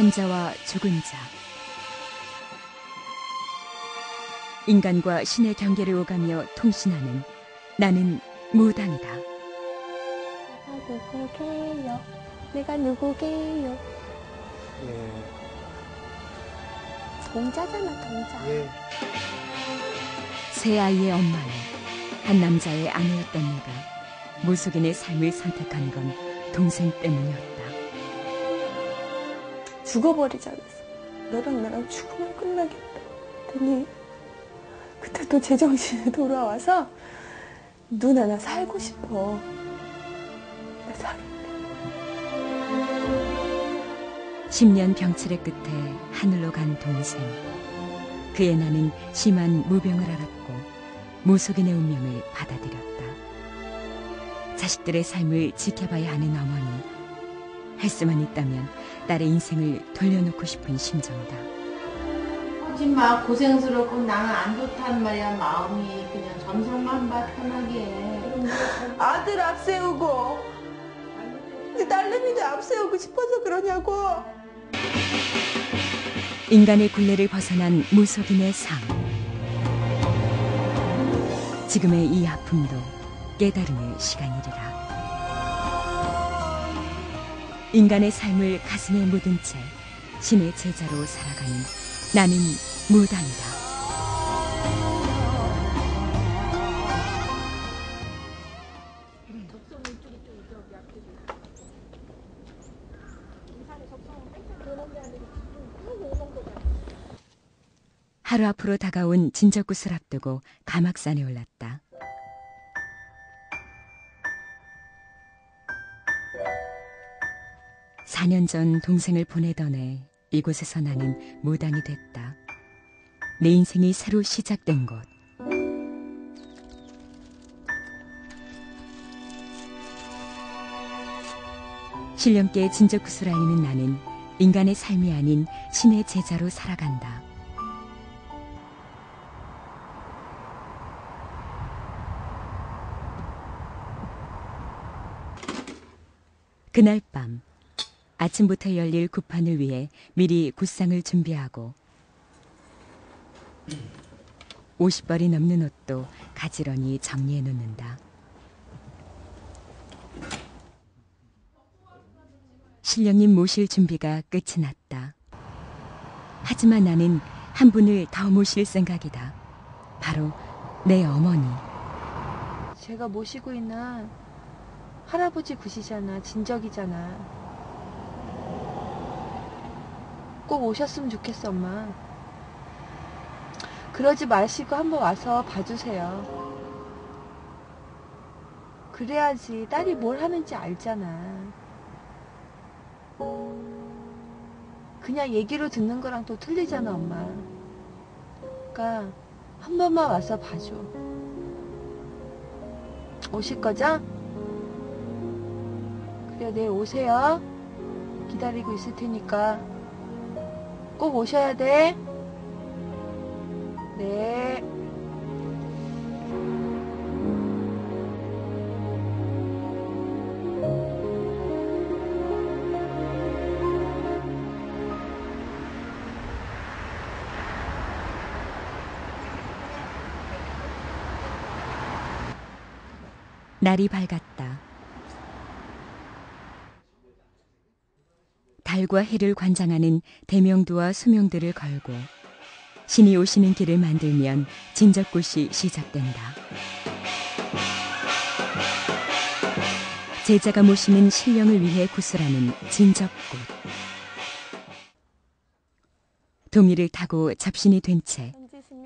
산자와 죽은 자. 인간과 신의 경계를 오가며 통신하는 나는 무당이다. 내가 누구게요? 내가 누구게요? 예. 동자잖아, 동자. 예. 세 아이의 엄마와 한 남자의 아내였던 내가 무속인의 삶을 선택한 건 동생 때문이었다. 죽어버리자 그랬어. 너랑 나랑 죽으면 끝나겠다. 그랬더니 그때 또 제정신이 돌아와서 누나 나 살고 싶어. 나 살래. 10년 병치레 끝에 하늘로 간 동생. 그의 나는 심한 무병을 앓았고 무속인의 운명을 받아들였다. 자식들의 삶을 지켜봐야 하는 어머니. 할 수만 있다면 딸의 인생을 돌려놓고 싶은 심정이다. 하지 마 고생스럽고 나는 안 좋단 말이야 마음이 그냥 점성만 봐 편하게 아들 앞세우고 내 딸내미도 앞세우고 싶어서 그러냐고. 인간의 굴레를 벗어난 무속인의 삶. 지금의 이 아픔도 깨달음의 시간이리라. 인간의 삶을 가슴에 묻은 채 신의 제자로 살아가는 나는 무당이다. 하루 앞으로 다가온 진적굿을 앞두고 가막산에 올랐다. 사년전 동생을 보내던 해 이곳에서 나는 무당이 됐다. 내 인생이 새로 시작된 곳. 신령께 진적굿을 알리는 나는 인간의 삶이 아닌 신의 제자로 살아간다. 그날 밤 아침부터 열릴 굿판을 위해 미리 굿상을 준비하고 50벌이 넘는 옷도 가지런히 정리해 놓는다. 신령님 모실 준비가 끝이 났다. 하지만 나는 한 분을 더 모실 생각이다. 바로 내 어머니. 제가 모시고 있는 할아버지 굿이잖아. 진적이잖아. 꼭 오셨으면 좋겠어, 엄마. 그러지 마시고 한번 와서 봐주세요. 그래야지 딸이 뭘 하는지 알잖아. 그냥 얘기로 듣는 거랑 또 틀리잖아, 엄마. 그러니까 한 번만 와서 봐줘. 오실 거죠? 그래, 내일 오세요. 기다리고 있을 테니까. 꼭 오셔야 돼. 네. 날이 밝았다. 달과 해를 관장하는 대명도와 수명들을 걸고 신이 오시는 길을 만들면 진적꽃이 시작된다. 제자가 모시는 신령을 위해 구슬하는 진적꽃. 동이를 타고 잡신이 된 채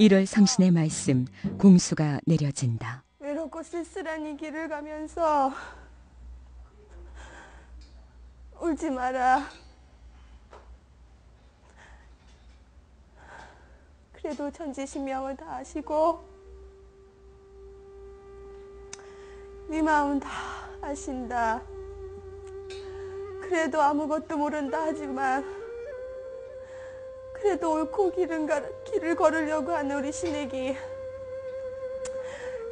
1월 성신의 말씀 공수가 내려진다. 외롭고 쓸쓸한 이 길을 가면서 울지 마라. 그래도 천지신명을 다 아시고 네 마음 다 아신다. 그래도 아무것도 모른다 하지만 그래도 옳고 길은 가, 길을 걸으려고 하는 우리 신에게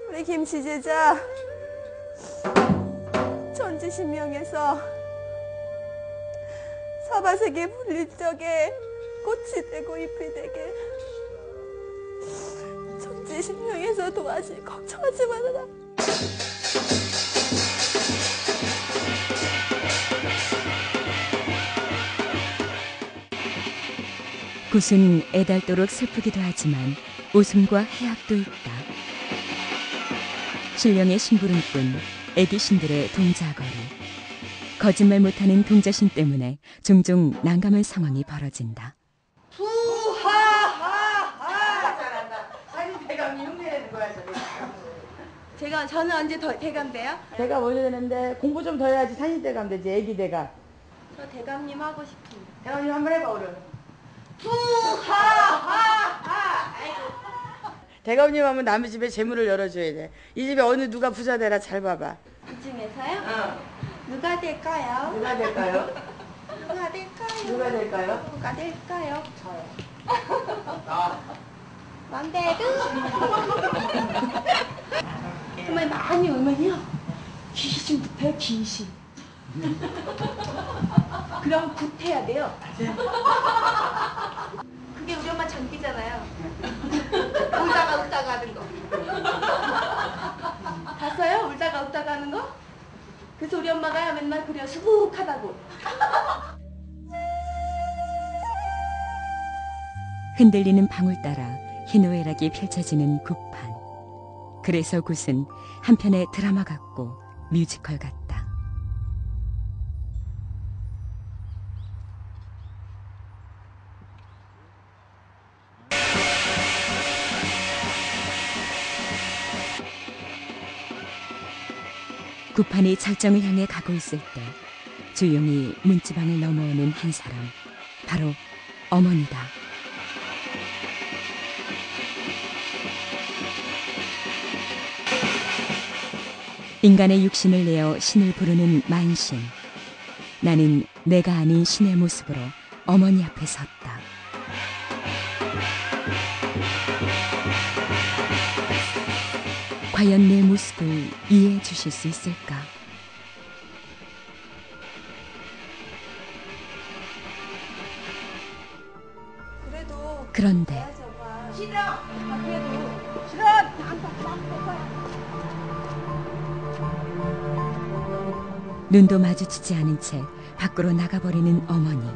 우리 김씨 제자 천지신명에서 사바세계 불릴 적에 꽃이 되고 잎이 되게 천지 신명에서 도와줄 걱정하지 말아라. 굿은 애달도록 슬프기도 하지만 웃음과 해악도 있다. 신령의 심부름꾼, 애기 신들의 동자거리. 거짓말 못하는 동자신 때문에 종종 난감한 상황이 벌어진다. 사진 대감이 흉내내는 거야 저게. 제가 저는 언제 더 대감 돼요? 대가 오셔야 되는데 공부 좀 더 해야지 산신대 가면 되지 애기 대가 저 대감님 하고 싶은데. 대감님 한번 해봐 오늘. 대감님 하면 남의 집에 재물을 열어줘야 돼 이 집에 어느 누가 부자 되라 잘 봐봐 이 중에서요? 어. 누가 될까요? 누가 될까요? 누가 될까요? 누가 될까요? 누가 될까요? 나. 만대도 정말 많이 울면요 귀신 붙어요 귀신. 그럼 굿해야 돼요. 그게 우리 엄마 장기잖아요. 울다가 웃다가 하는 거. 봤어요? 울다가 웃다가 하는 거? 그래서 우리 엄마가 맨날 그려 수북하다고. 흔들리는 방울 따라 희노애락이 펼쳐지는 굿판. 그래서 굿은 한편의 드라마 같고 뮤지컬 같다. 굿판이 절정을 향해 가고 있을 때 조용히 문지방을 넘어오는 한 사람 바로 어머니다. 인간의 육신을 내어 신을 부르는 만신. 나는 내가 아닌 신의 모습으로 어머니 앞에 섰다. 과연 내 모습을 이해해 주실 수 있을까? 그런데 싫어. 아, 그래도 싫어. 눈도 마주치지 않은 채 밖으로 나가버리는 어머니.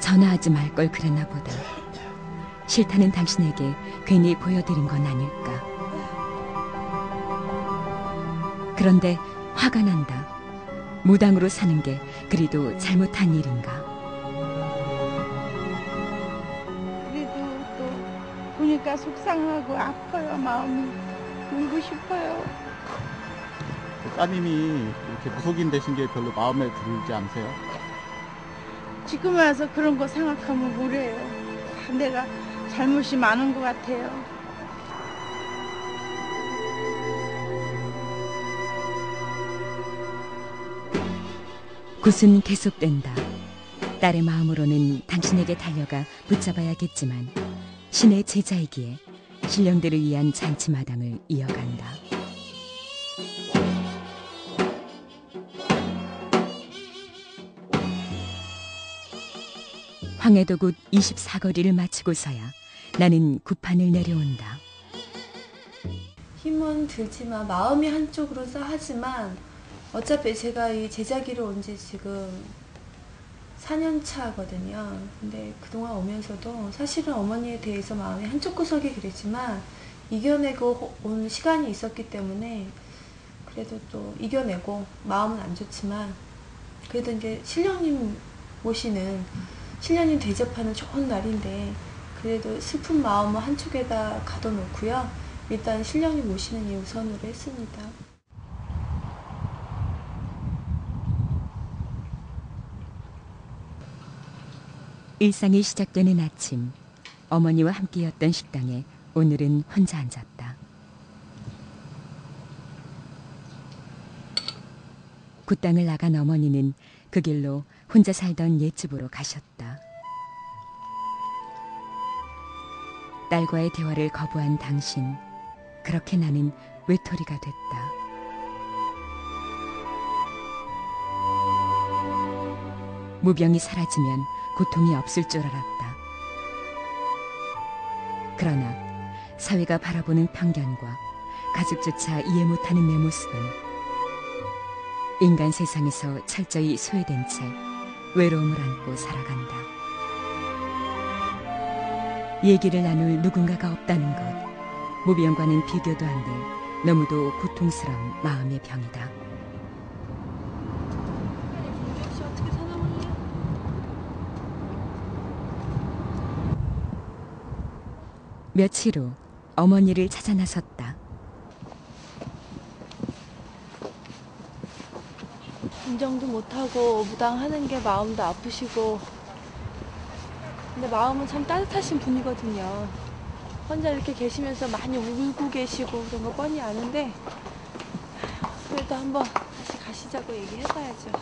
전화하지 말 걸 그랬나 보다. 싫다는 당신에게 괜히 보여드린 건 아닐까. 그런데 화가 난다. 무당으로 사는 게 그리도 잘못한 일인가. 또 보니까 속상하고 아파요 마음이 울고 싶어요 따님이 이렇게 무속인 되신 게 별로 마음에 들지 않으세요? 지금 와서 그런 거 생각하면 뭐래요 다 내가 잘못이 많은 것 같아요 굿은 계속된다. 딸의 마음으로는 당신에게 달려가 붙잡아야겠지만 신의 제자이기에 신령들을 위한 잔치마당을 이어간다. 황해도 굿 24거리를 마치고서야 나는 구판을 내려온다. 힘은 들지만 마음이 한쪽으로서 하지만 어차피 제가 이 제자기를 온지 지금 4년 차거든요. 근데 그동안 오면서도 사실은 어머니에 대해서 마음이 한쪽 구석이 그랬지만 이겨내고 호- 온 시간이 있었기 때문에 그래도 또 이겨내고 마음은 안 좋지만 그래도 이제 신령님 모시는 신령님 대접하는 좋은 날인데 그래도 슬픈 마음을 한쪽에다 가둬놓고요. 일단 신령님 모시는 일 우선으로 했습니다. 일상이 시작되는 아침, 어머니와 함께였던 식당에 오늘은 혼자 앉았다. 굿땅을 나간 어머니는 그 길로 혼자 살던 옛집으로 가셨다. 딸과의 대화를 거부한 당신, 그렇게 나는 외톨이가 됐다. 무병이 사라지면 고통이 없을 줄 알았다. 그러나 사회가 바라보는 편견과 가족조차 이해 못하는 내 모습은 인간 세상에서 철저히 소외된 채 외로움을 안고 살아간다. 얘기를 나눌 누군가가 없다는 것, 무병과는 비교도 안 될 너무도 고통스러운 마음의 병이다. 혹시 어떻게 살아볼래? 며칠 후 어머니를 찾아 나섰다. 인정도 못하고 무당하는 게 마음도 아프시고 근데 마음은 참 따뜻하신 분이거든요. 혼자 이렇게 계시면서 많이 울고 계시고 그런 거 뻔히 아는데 그래도 한번 다시 가시자고 얘기해봐야죠.